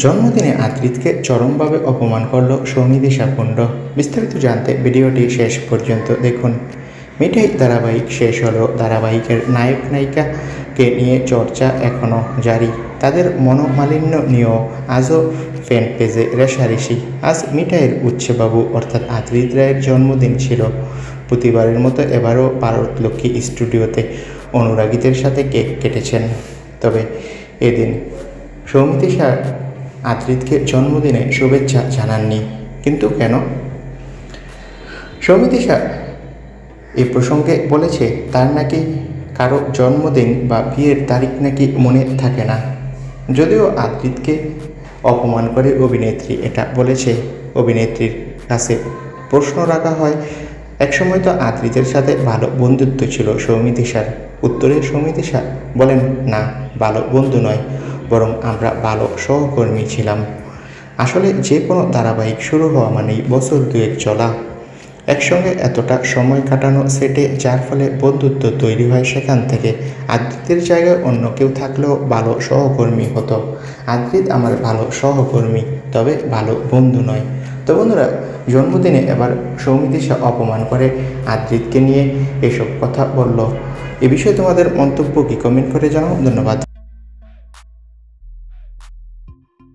জন্মদিনে আদ্রিতকে চরমভাবে অপমান করল সৌমিদি সাকুণ্ড বিস্তারিত জানতে ভিডিওটি শেষ পর্যন্ত দেখুন। মিঠাই ধারাবাহিক শেষ হলো। ধারাবাহিকের নায়ক নায়িকাকে নিয়ে চর্চা এখনও জারি। তাদের মনোমালিন্য নিয়েও আজও ফ্যান পেজে রেশারেশি। আজ মিঠাইয়ের উচ্ছেবাবু অর্থাৎ আদ্রিত রায়ের জন্মদিন ছিল। প্রতিবারের মতো এবারও ভারতলক্ষ্মী স্টুডিওতে অনুরাগীদের সাথে কেক কেটেছেন। তবে এদিন সৌমিতি স্যার আদ্রিতকে জন্মদিনে শুভেচ্ছা জানাননি। কিন্তু কেন? সৌমিতি স্যার এই প্রসঙ্গে বলেছে, তার নাকি কারও জন্মদিন বা বিয়ের তারিখ নাকি মনে থাকে না। যদিও আদ্রিতকে অপমান করে অভিনেত্রী এটা বলেছে। অভিনেত্রীর কাছে প্রশ্ন রাখা হয়, একসময় তো আদ্রিতের সাথে ভালো বন্ধুত্ব ছিল সৌমিতি স্যার। উত্তরে সৌমিতি স্যার বলেন, না, ভালো বন্ধু নয়। বরং আমরা ভালো সহকর্মী ছিলাম। আসলে যে কোনো ধারাবাহিক শুরু হওয়া মানেই বছর দুয়েক চলা। একসঙ্গে এতটা সময় কাটানো সেটে, যার ফলে বন্ধুত্ব তৈরি হয় সেখান থেকে। আদ্রিতের জায়গায় অন্য কেউ থাকলেও ভালো সহকর্মী হতো। আদ্রিত আমার ভালো সহকর্মী, তবে ভালো বন্ধু নয়। তো বন্ধুরা, জন্মদিনে এবার সৌমিতি শাহ অপমান করে আদ্রিতকে নিয়ে এসব কথা বলল। এ বিষয়ে তোমাদের মন্তব্য কি? কমেন্ট করে জানাও। ধন্যবাদ।